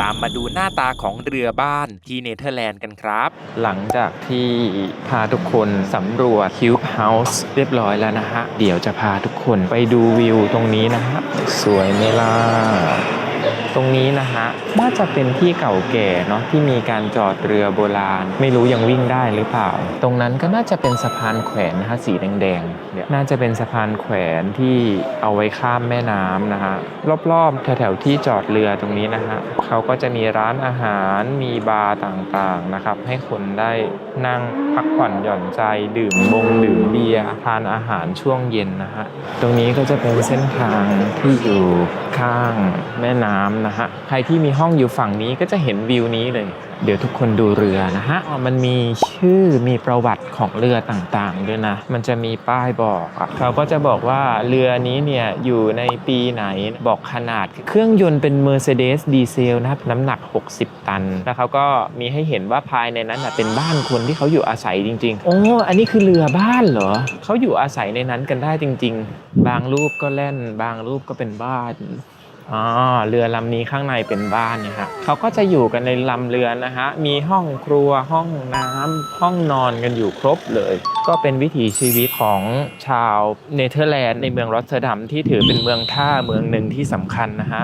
ตามมาดูหน้าตาของเรือบ้านที่เนเธอร์แลนด์กันครับ หลังจากที่พาทุกคนสำรวจคิวบ์เฮาส์เรียบร้อยแล้วนะฮะ เดี๋ยวจะพาทุกคนไปดูวิวตรงนี้นะฮะ สวยไหมล่ะ ตรงนี้นะฮะน่าจะเป็นที่เก่าแก่เนาะที่มีการจอดเรือโบราณ ไม่รู้ยังวิ่งได้หรือเปล่า ตรงนั้นก็น่าจะเป็นสะพานแขวนนะฮะสีแดงๆเนี่ยน่าจะเป็นสะพานแขวนที่เอาไว้ข้ามแม่น้ำนะฮะรอบๆแถวๆที่จอดเรือตรงนี้นะฮะเขาก็จะมีร้านอาหารมีบาร์ต่างๆนะครับ ให้คนได้นั่งพักผ่อนหย่อนใจดื่มบงดื่มเบียร์ทานอาหารช่วงเย็นนะฮะตรงนี้ก็จะเป็นเส้นทางที่อยู่ ข้างแม่น้ำนะฮะ ใครที่มีห้องอยู่ฝั่งนี้ก็จะเห็นวิวนี้เลย เดี๋ยวทุกคนดูเรือนะฮะ มันมีชื่อมีประวัติของเรือต่างๆด้วยนะ มันจะมีป้ายบอกอะเขาก็จะบอกว่าเรือนี้เนี่ยอยู่ในปีไหนบอกขนาด เครื่องยนต์เป็น Mercedes ดีเซลนะครับน้ำหนัก 60 ตัน แล้วเขาก็มีให้เห็นว่าภายในนั้นนะเป็นบ้านคนที่เขาอยู่อาศัยจริงๆ โอ้ อันนี้คือเรือบ้านเหรอ เขาอยู่อาศัยในนั้นกันได้จริง ๆ บางรูปก็แล่น บางรูปก็เป็นบ้าน อ๋อเรือลำนี้ข้างในเป็นบ้านเนี่ยฮะเขาก็จะอยู่กันในลำเรือนะฮะมีห้องครัวห้องน้ำห้องนอนกันอยู่ครบเลย ก็เป็นวิถีชีวิตของชาวเนเธอร์แลนด์ในเมืองรอตเตอร์ดัมที่ถือเป็นเมืองท่าเมืองหนึ่งที่สำคัญนะฮะ